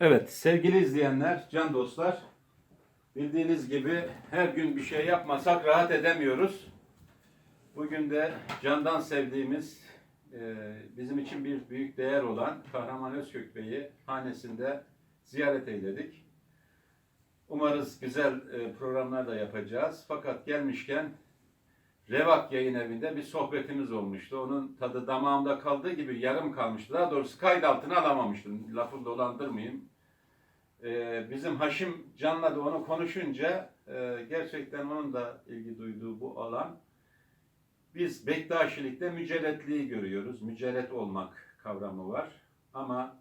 Evet sevgili izleyenler, can dostlar. Bildiğiniz gibi her gün bir şey yapmasak rahat edemiyoruz. Bugün de candan sevdiğimiz, e, bizim için bir büyük değer olan Kahraman Özkök Bey'i hanesinde ziyaret eyledik. Umarız güzel e, programlar da yapacağız. Fakat gelmişken Revak yayın evinde bir sohbetimiz olmuştu. Onun tadı damağımda kaldığı gibi yarım kalmıştı. Daha doğrusu kayıt altına alamamıştım. Lafı dolandırmayayım. Ee, bizim Haşim Can'la da onu konuşunca e, gerçekten onun da ilgi duyduğu bu alan. Biz Bektaşilikte mücelletliği görüyoruz. Mücellet olmak kavramı var. Ama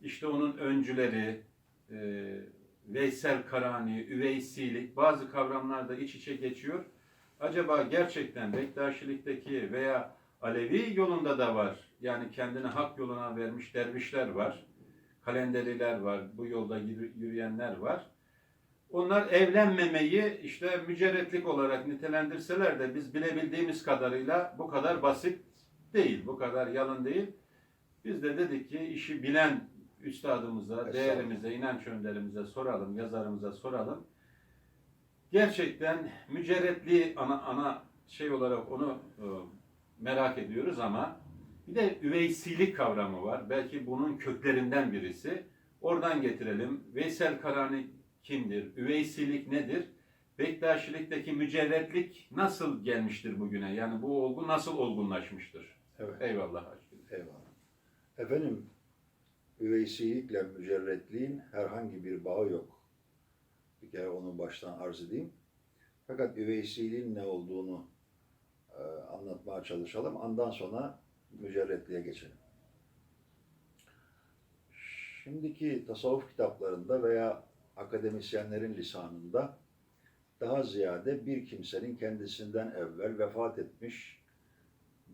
işte onun öncüleri, e, Veysel Karani, Üveysilik bazı kavramlar da iç içe geçiyor. Acaba gerçekten Bektaşilik'teki veya Alevi yolunda da var. Yani kendini hak yoluna vermiş dervişler var. Kalenderiler var. Bu yolda yürü- yürüyenler var. Onlar evlenmemeyi işte mücerretlik olarak nitelendirseler de biz bilebildiğimiz kadarıyla bu kadar basit değil. Bu kadar yalın değil. Biz de dedik ki işi bilen üstadımıza, değerimize, inanç önderimize soralım, yazarımıza soralım gerçekten mücerretliği ana ana şey olarak onu e, merak ediyoruz ama bir de üveysilik kavramı var. Belki bunun köklerinden birisi. Oradan getirelim. Veysel Karani kimdir? Üveysilik nedir? Bektaşilikteki mücerretlik nasıl gelmiştir bugüne? Yani bu olgu nasıl olgunlaşmıştır? Evet. Eyvallah aşkım. Eyvallah. Efendim, üveysilikle mücerretliğin herhangi bir bağı yok. Bir kere onu baştan arz edeyim. Fakat üveysiliğin ne olduğunu e, anlatmaya çalışalım. Ondan sonra mücerretliğe geçelim. Şimdiki tasavvuf kitaplarında veya akademisyenlerin lisanında daha ziyade bir kimsenin kendisinden evvel vefat etmiş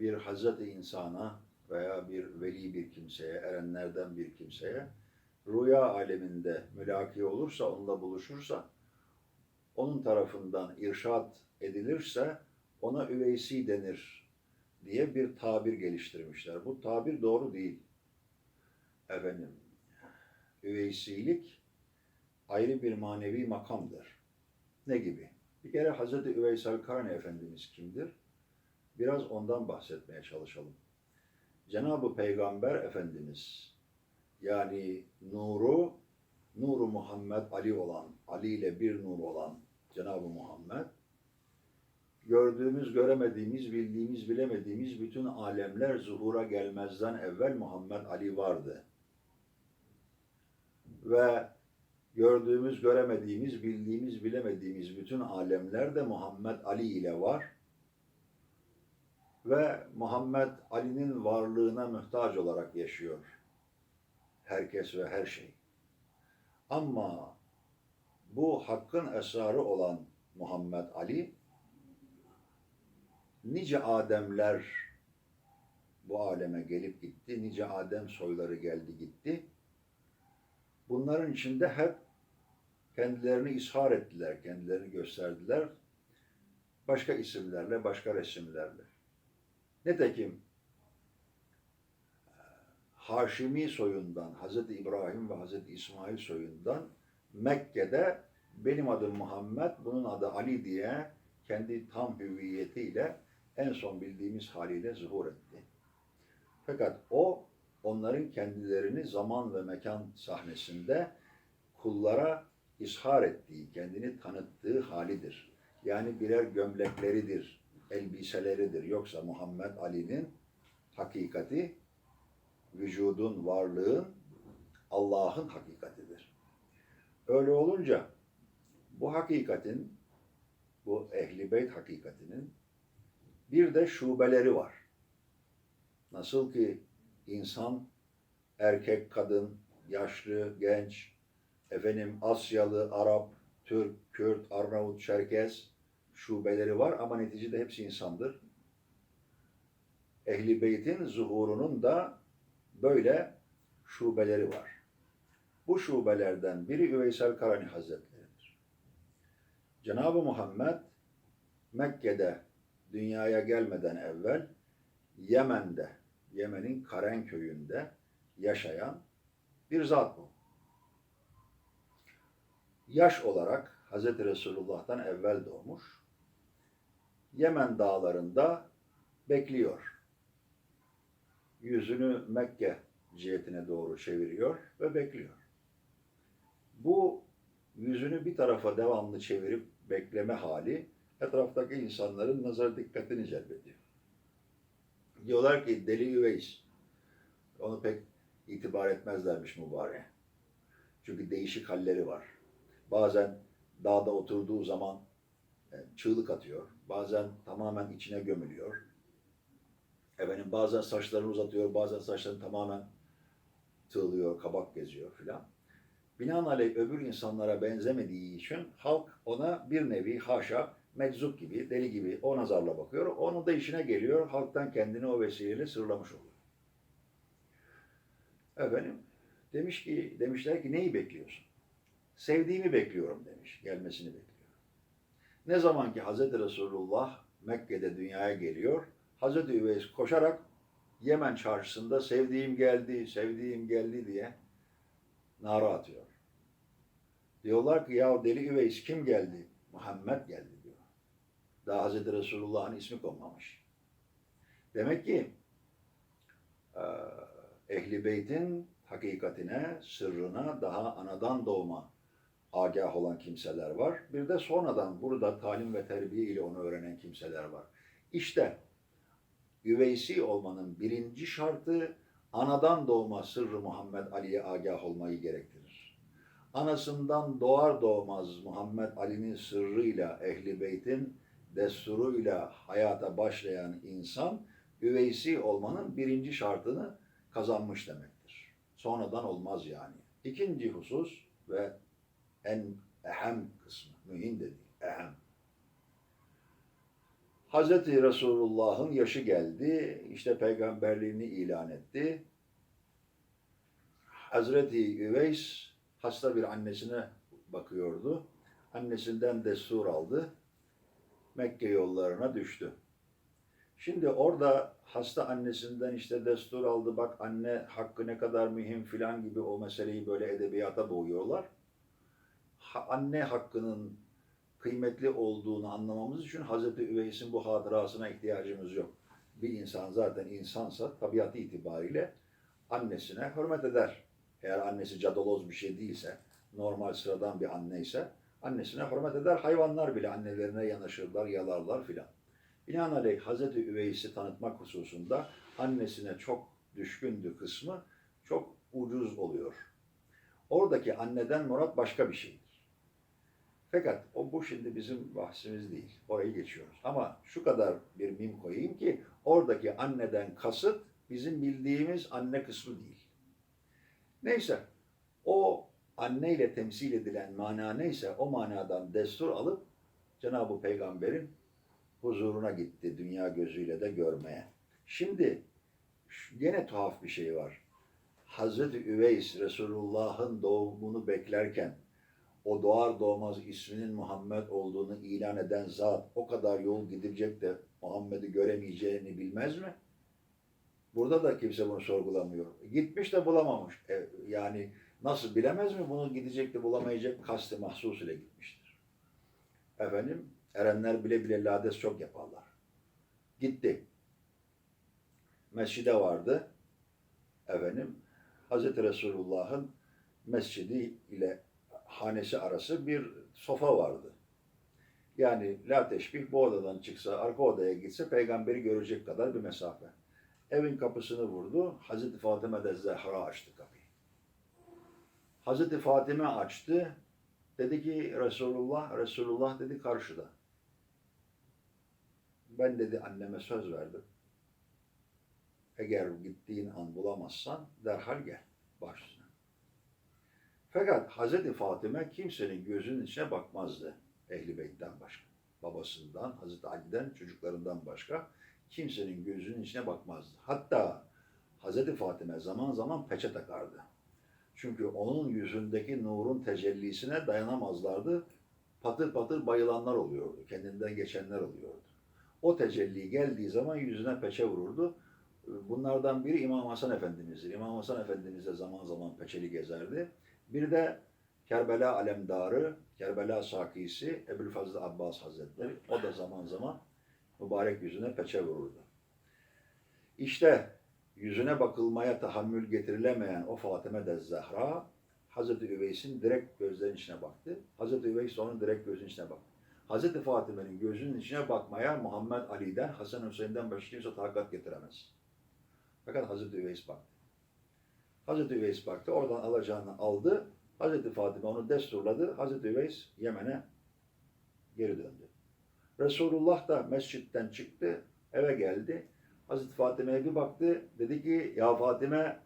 bir Hazreti insana veya bir veli bir kimseye, erenlerden bir kimseye rüya aleminde mülaki olursa, onunla buluşursa, onun tarafından irşat edilirse ona üveysi denir diye bir tabir geliştirmişler. Bu tabir doğru değil. Efendim, üveysilik ayrı bir manevi makamdır. Ne gibi? Bir kere Hazreti Üveysel Karni Efendimiz kimdir? Biraz ondan bahsetmeye çalışalım. Cenab-ı Peygamber Efendimiz yani nuru, nuru Muhammed Ali olan, Ali ile bir nur olan Cenab-ı Muhammed gördüğümüz, göremediğimiz, bildiğimiz, bilemediğimiz bütün alemler zuhura gelmezden evvel Muhammed Ali vardı. Ve gördüğümüz, göremediğimiz, bildiğimiz, bilemediğimiz bütün alemler de Muhammed Ali ile var ve Muhammed Ali'nin varlığına muhtaç olarak yaşıyor. Herkes ve her şey. Ama bu hakkın esrarı olan Muhammed Ali nice Ademler bu aleme gelip gitti. Nice Adem soyları geldi gitti. Bunların içinde hep kendilerini ishar ettiler, kendilerini gösterdiler. Başka isimlerle, başka resimlerle. Nitekim Haşimi soyundan, Hazreti İbrahim ve Hazreti İsmail soyundan Mekke'de benim adım Muhammed, bunun adı Ali diye kendi tam hüviyetiyle en son bildiğimiz haliyle zuhur etti. Fakat o onların kendilerini zaman ve mekan sahnesinde kullara ishar ettiği, kendini tanıttığı halidir. Yani birer gömlekleridir, elbiseleridir. Yoksa Muhammed Ali'nin hakikati, vücudun, varlığın Allah'ın hakikatidir. Öyle olunca bu hakikatin, bu ehli beyt hakikatinin bir de şubeleri var. Nasıl ki insan, erkek, kadın, yaşlı, genç, efendim Asyalı, Arap, Türk, Kürt, Arnavut, Çerkez şubeleri var ama neticede hepsi insandır. Ehli Beyt'in zuhurunun da böyle şubeleri var. Bu şubelerden biri Üveysel Karani Hazretleri'dir. Cenab-ı Muhammed Mekke'de dünyaya gelmeden evvel Yemen'de, Yemen'in Karen köyünde yaşayan bir zat bu. yaş olarak Hz. Resulullah'tan evvel doğmuş. Yemen dağlarında bekliyor. Yüzünü Mekke cihetine doğru çeviriyor ve bekliyor. Bu yüzünü bir tarafa devamlı çevirip bekleme hali etraftaki insanların nazar dikkatini celbediyor. Diyorlar ki deli üveys. Onu pek itibar etmezlermiş mübarek. Çünkü değişik halleri var. Bazen dağda oturduğu zaman e, çığlık atıyor. Bazen tamamen içine gömülüyor. Efendim bazen saçlarını uzatıyor, bazen saçlarını tamamen tığlıyor, kabak geziyor filan. Binaenaleyh öbür insanlara benzemediği için halk ona bir nevi haşa meczup gibi, deli gibi o nazarla bakıyor. Onun da işine geliyor. Halktan kendini o vesileyle sırlamış oluyor. Efendim demiş ki demişler ki neyi bekliyorsun? Sevdiğimi bekliyorum demiş. Gelmesini bekliyor. Ne zaman ki Hz. Resulullah Mekke'de dünyaya geliyor, Hz. Üveys koşarak Yemen çarşısında sevdiğim geldi, sevdiğim geldi diye nara atıyor. Diyorlar ki ya deli Üveys kim geldi? Muhammed geldi diyor. Daha Hz. Resulullah'ın ismi konmamış. Demek ki eee, Ehli Beyt'in hakikatine, sırrına daha anadan doğma agah olan kimseler var. Bir de sonradan burada talim ve terbiye ile onu öğrenen kimseler var. İşte üveysi olmanın birinci şartı anadan doğma sırrı Muhammed Ali'ye agah olmayı gerektirir. Anasından doğar doğmaz Muhammed Ali'nin sırrıyla Ehli Beyt'in desturuyla hayata başlayan insan üveysi olmanın birinci şartını kazanmış demektir. Sonradan olmaz yani. İkinci husus ve en ehem kısmı, mühim de değil, ehem. Hazreti Resulullah'ın yaşı geldi, işte peygamberliğini ilan etti. Hazreti Üveys hasta bir annesine bakıyordu. Annesinden destur aldı. Mekke yollarına düştü. Şimdi orada hasta annesinden işte destur aldı bak anne hakkı ne kadar mühim filan gibi o meseleyi böyle edebiyata boğuyorlar. Ha- anne hakkının kıymetli olduğunu anlamamız için Hazreti Üveys'in bu hatırasına ihtiyacımız yok. Bir insan zaten insansa tabiatı itibariyle annesine hürmet eder. Eğer annesi cadaloz bir şey değilse, normal sıradan bir anne ise annesine hürmet eder. Hayvanlar bile annelerine yanaşırlar, yalarlar filan. Binaenaleyh Hazreti Üveys'i tanıtmak hususunda annesine çok düşkündü kısmı çok ucuz oluyor. Oradaki anneden murat başka bir şeydir. Fakat o bu şimdi bizim bahsimiz değil. Orayı geçiyoruz. Ama şu kadar bir mim koyayım ki oradaki anneden kasıt bizim bildiğimiz anne kısmı değil. Neyse o anne ile temsil edilen mana neyse o manadan destur alıp Cenab-ı Peygamber'in huzuruna gitti dünya gözüyle de görmeye. Şimdi gene tuhaf bir şey var. Hazreti Üveys Resulullah'ın doğumunu beklerken o doğar doğmaz isminin Muhammed olduğunu ilan eden zat o kadar yol gidecek de Muhammed'i göremeyeceğini bilmez mi? Burada da kimse bunu sorgulamıyor. Gitmiş de bulamamış. E, yani nasıl bilemez mi? Bunu gidecek de bulamayacak kasti mahsus ile gitmiştir. Efendim erenler bile bile lades çok yaparlar. Gitti. Mescide vardı. Efendim Hazreti Resulullah'ın mescidi ile hanesi arası bir sofa vardı. Yani la teşbih bu odadan çıksa arka odaya gitse peygamberi görecek kadar bir mesafe. Evin kapısını vurdu. Hazreti Fatıma de Zehra açtı kapıyı. Hazreti Fatime açtı. Dedi ki Resulullah, Resulullah dedi karşıda. Ben dedi anneme söz verdim. Eğer gittiğin an bulamazsan derhal gel baş üstüne. Fakat Hazreti Fatime kimsenin gözünün içine bakmazdı. Ehli Beyt'ten başka. Babasından, Hazreti Ali'den, çocuklarından başka kimsenin gözünün içine bakmazdı. Hatta Hazreti Fatime zaman zaman peçe takardı. Çünkü onun yüzündeki nurun tecellisine dayanamazlardı. Patır patır bayılanlar oluyordu. Kendinden geçenler oluyordu. O tecelli geldiği zaman yüzüne peçe vururdu. Bunlardan biri İmam Hasan Efendimiz'dir. İmam Hasan Efendimiz de zaman zaman peçeli gezerdi. Bir de Kerbela alemdarı, Kerbela sakisi Ebu'l-Fazl Abbas Hazretleri o da zaman zaman mübarek yüzüne peçe vururdu. İşte yüzüne bakılmaya tahammül getirilemeyen o Fatıma de Zahra Hazreti Üveys'in direkt gözlerinin içine baktı. Hazreti Üveys onun direkt gözünün içine baktı. Hazreti Fatıma'nın gözünün içine bakmaya Muhammed Ali'den, Hasan Hüseyin'den başka kimse takat getiremez. Fakat Hazreti Üveys baktı. Hazreti Üveys baktı, oradan alacağını aldı. Hazreti Fatıma onu desturladı. Hazreti Üveys Yemen'e geri döndü. Resulullah da mescitten çıktı, eve geldi. Hazreti Fatıma'ya bir baktı, dedi ki ya Fatime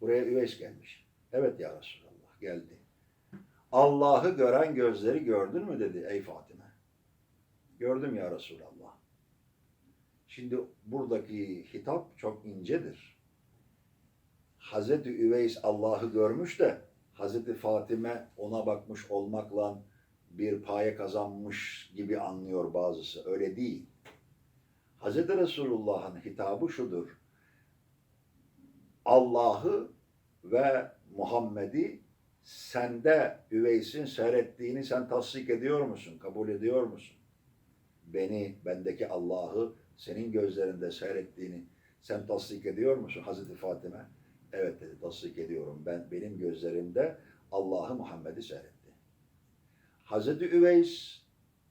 buraya Üveys gelmiş. Evet ya Resulallah geldi. Allah'ı gören gözleri gördün mü dedi ey Fatime. Gördüm ya Resulallah. Şimdi buradaki hitap çok incedir. Hazreti Üveys Allah'ı görmüş de Hazreti Fatime ona bakmış olmakla bir paye kazanmış gibi anlıyor bazısı. Öyle değil. Hazreti Resulullah'ın hitabı şudur. Allah'ı ve Muhammed'i sende Üveys'in seyrettiğini sen tasdik ediyor musun? Kabul ediyor musun? Beni, bendeki Allah'ı senin gözlerinde seyrettiğini sen tasdik ediyor musun Hazreti Fatime? Evet dedi, tasdik ediyorum. Ben benim gözlerimde Allah'ı Muhammed'i seyretti. Hazreti Üveys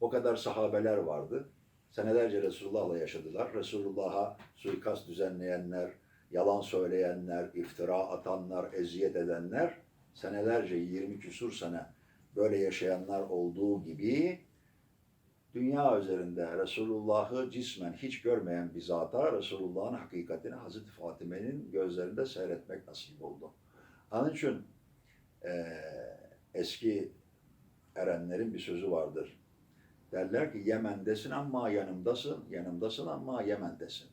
o kadar sahabeler vardı. Senelerce Resulullah'la yaşadılar. Resulullah'a suikast düzenleyenler, yalan söyleyenler, iftira atanlar, eziyet edenler senelerce 20 küsur sene böyle yaşayanlar olduğu gibi dünya üzerinde Resulullah'ı cismen hiç görmeyen bir zata Resulullah'ın hakikatini Hazreti Fatime'nin gözlerinde seyretmek nasip oldu. Onun için eee, eski erenlerin bir sözü vardır. Derler ki Yemen'desin ama yanımdasın, yanımdasın ama Yemen'desin.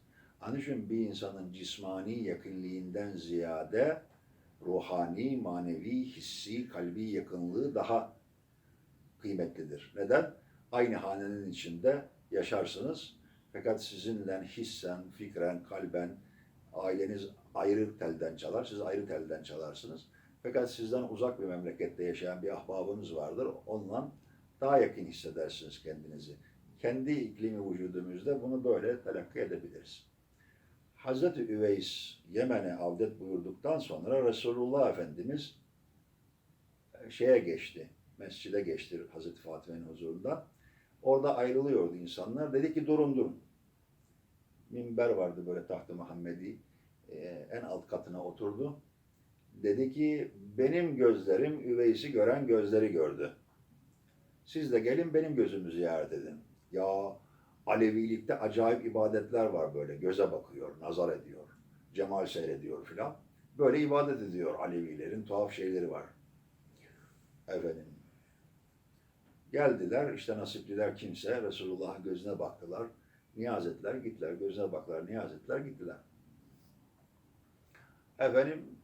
Onun için bir insanın cismani yakınliğinden ziyade ruhani, manevi, hissi, kalbi yakınlığı daha kıymetlidir. Neden? Aynı hanenin içinde yaşarsınız. Fakat sizinle hissen, fikren, kalben aileniz ayrı telden çalar, siz ayrı telden çalarsınız. Fakat sizden uzak bir memlekette yaşayan bir ahbabınız vardır. Onunla daha yakın hissedersiniz kendinizi. Kendi iklimi vücudumuzda bunu böyle telakki edebiliriz. Hazreti Üveys Yemen'e avdet buyurduktan sonra Resulullah Efendimiz e, şeye geçti, mescide geçti Hazreti Fatime'nin huzurunda. Orada ayrılıyordu insanlar. Dedi ki durun durun. Minber vardı böyle taht-ı Muhammedi. e, en alt katına oturdu. Dedi ki benim gözlerim Üveys'i gören gözleri gördü. Siz de gelin benim gözümü ziyaret edin. Ya Alevilikte acayip ibadetler var böyle. Göze bakıyor, nazar ediyor, cemal seyrediyor filan. Böyle ibadet ediyor Alevilerin tuhaf şeyleri var. Efendim. Geldiler işte nasipliler kimse Resulullah'ın gözüne baktılar. Niyaz ettiler, gittiler. Gözüne baktılar, niyaz ettiler, gittiler. Efendim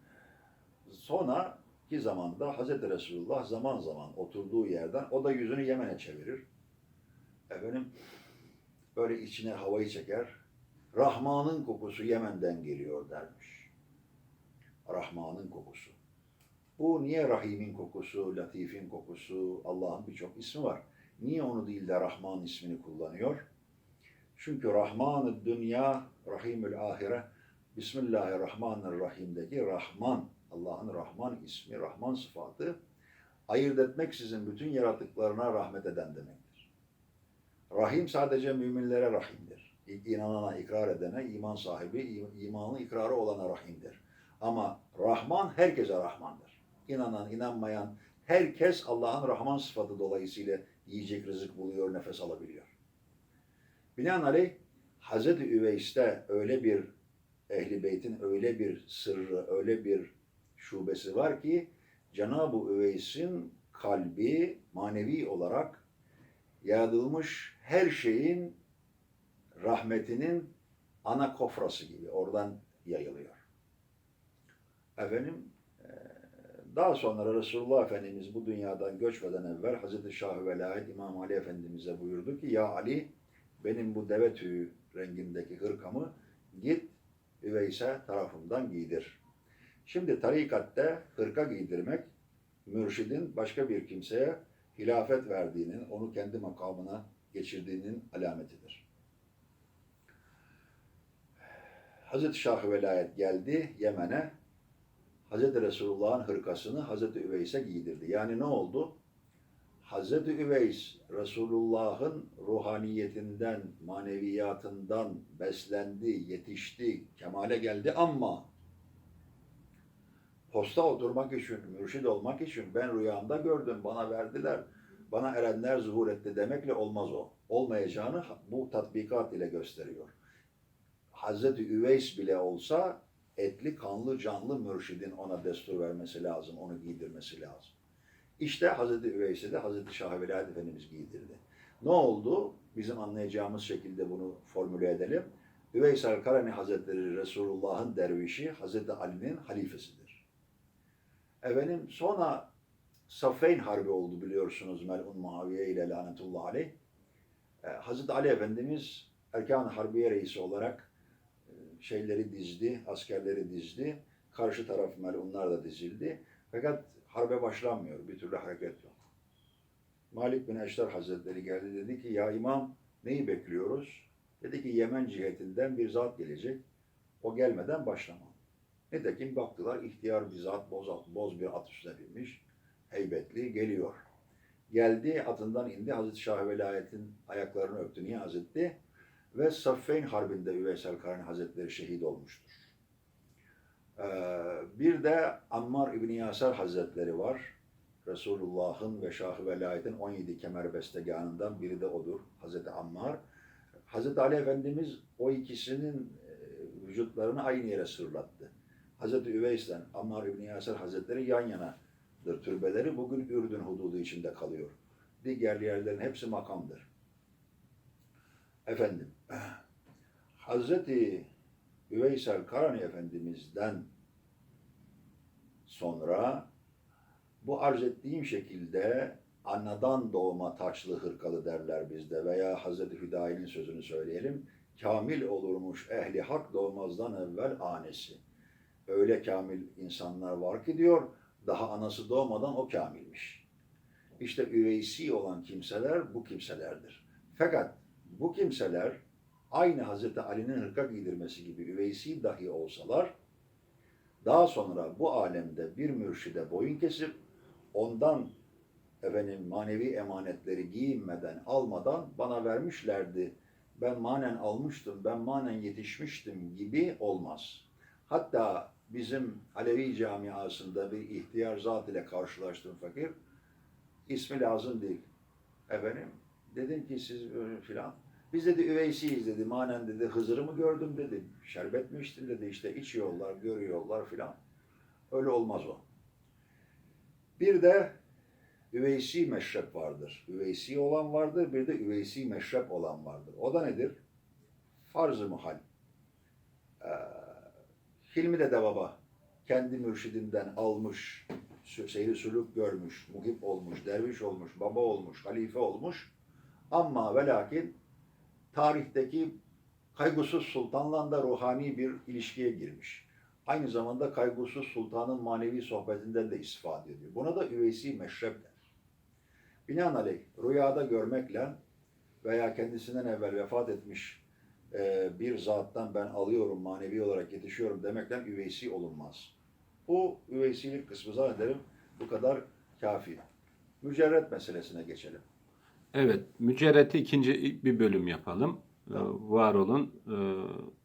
sonra ki zamanda Hazreti Resulullah zaman zaman oturduğu yerden o da yüzünü Yemen'e çevirir. Efendim böyle içine havayı çeker. Rahman'ın kokusu Yemen'den geliyor dermiş. Rahman'ın kokusu. Bu niye Rahim'in kokusu, Latif'in kokusu, Allah'ın birçok ismi var. Niye onu değil de Rahman ismini kullanıyor? Çünkü Rahman-ı Dünya, Rahimül Ahire, Bismillahirrahmanirrahim'deki Rahman, Allah'ın Rahman ismi, Rahman sıfatı, ayırt etmeksizin bütün yaratıklarına rahmet eden demektir. Rahim sadece müminlere rahimdir. İnanana, ikrar edene, iman sahibi, imanı ikrarı olana rahimdir. Ama Rahman herkese Rahmandır. İnanan, inanmayan, herkes Allah'ın Rahman sıfatı dolayısıyla yiyecek rızık buluyor, nefes alabiliyor. Binaenaleyh Hazreti Üveys'te öyle bir Ehli Beyt'in öyle bir sırrı, öyle bir şubesi var ki Cenab-ı Üveys'in kalbi manevi olarak yaratılmış her şeyin rahmetinin ana kofrası gibi oradan yayılıyor. Efendim daha sonra Resulullah Efendimiz bu dünyadan göçmeden evvel Hazreti Şah-ı Velayet İmam Ali Efendimiz'e buyurdu ki ya Ali benim bu deve tüyü rengindeki hırkamı git Üveys'e tarafından giydir. Şimdi tarikatte hırka giydirmek mürşidin başka bir kimseye hilafet verdiğinin, onu kendi makamına geçirdiğinin alametidir. Hazreti Şah-ı Velayet geldi Yemen'e. Hazreti Resulullah'ın hırkasını Hazreti Üveys'e giydirdi. Yani ne oldu? Hazreti Üveys Resulullah'ın ruhaniyetinden, maneviyatından beslendi, yetişti, kemale geldi ama posta oturmak için, mürşid olmak için ben rüyamda gördüm, bana verdiler, bana erenler zuhur etti demekle olmaz o. Olmayacağını bu tatbikat ile gösteriyor. Hazreti Üveys bile olsa etli, kanlı, canlı mürşidin ona destur vermesi lazım, onu giydirmesi lazım. İşte Hazreti Üveys'e de Hazreti Şah Efendimiz giydirdi. Ne oldu? Bizim anlayacağımız şekilde bunu formüle edelim. Üveys el-Karani Hazretleri Resulullah'ın dervişi, Hazreti Ali'nin halifesidir. Efendim sonra Saffeyn Harbi oldu biliyorsunuz Mel'un Muaviye ile lanetullah aleyh. Ee, Hazreti Ali Efendimiz Erkan Harbiye reisi olarak şeyleri dizdi, askerleri dizdi. Karşı taraf melunlar da dizildi. Fakat harbe başlanmıyor. Bir türlü hareket yok. Malik bin Eşter Hazretleri geldi dedi ki ya imam neyi bekliyoruz? Dedi ki Yemen cihetinden bir zat gelecek. O gelmeden başlamam. Nitekim baktılar ihtiyar bir zat boz, boz bir at üstüne binmiş. Heybetli geliyor. Geldi atından indi. Hazreti Şah Velayet'in ayaklarını öptü, niyaz etti. Ve Saffeyn Harbi'nde Üveysel Karni Hazretleri şehit olmuştur. Ee, bir de Ammar İbni Yasar Hazretleri var. Resulullah'ın ve Şah-ı Velayet'in 17 kemer bestegahından biri de odur. Hazreti Ammar. Hazreti Ali Efendimiz o ikisinin e, vücutlarını aynı yere sırlattı. Hazreti Üveys'le Ammar İbni Yasar Hazretleri yan yanadır türbeleri. Bugün Ürdün hududu içinde kalıyor. Diğer yerlerin hepsi makamdır. Efendim, Hazreti Üveysel Karani Efendimiz'den sonra bu arz ettiğim şekilde anadan doğma taçlı hırkalı derler bizde veya Hazreti Hüdayi'nin sözünü söyleyelim. Kamil olurmuş ehli hak doğmazdan evvel anesi. Öyle kamil insanlar var ki diyor, daha anası doğmadan o kamilmiş. İşte üveysi olan kimseler bu kimselerdir. Fakat bu kimseler aynı Hazreti Ali'nin hırka giydirmesi gibi üveysi dahi olsalar, daha sonra bu alemde bir mürşide boyun kesip ondan efendim manevi emanetleri giyinmeden, almadan bana vermişlerdi. Ben manen almıştım, ben manen yetişmiştim gibi olmaz. Hatta bizim Alevi camiasında bir ihtiyar zat ile karşılaştım fakir. İsmi lazım değil. Efendim, dedim ki siz böyle filan. Biz dedi üveysiyiz dedi. Manen dedi Hızır'ı mı gördüm dedi. Şerbet mi içtin dedi. İşte içiyorlar, görüyorlar filan. Öyle olmaz o. Bir de üveysi meşrep vardır. Üveysi olan vardır, bir de üveysi meşrep olan vardır. O da nedir? Farz-ı muhal. Ee, Hilmi Dede Baba kendi mürşidinden almış, seyri sülük görmüş, muhip olmuş, derviş olmuş, baba olmuş, halife olmuş. Ama ve lakin tarihteki kaygısız sultanla da ruhani bir ilişkiye girmiş. Aynı zamanda kaygısız sultanın manevi sohbetinden de istifade ediyor. Buna da üveysi meşrep der. Binaenaleyh rüyada görmekle veya kendisinden evvel vefat etmiş e, bir zattan ben alıyorum, manevi olarak yetişiyorum demekle üveysi olunmaz. Bu üveysilik kısmı zannederim bu kadar kafi. Mücerret meselesine geçelim. Evet, mücerreti ikinci bir bölüm yapalım. Ee, Tamam. Var olun. Ee,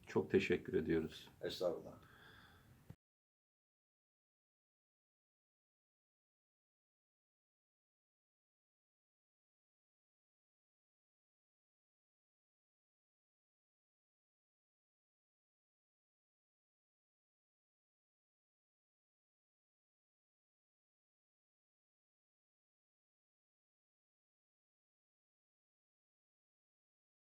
Çok teşekkür ediyoruz. Estağfurullah.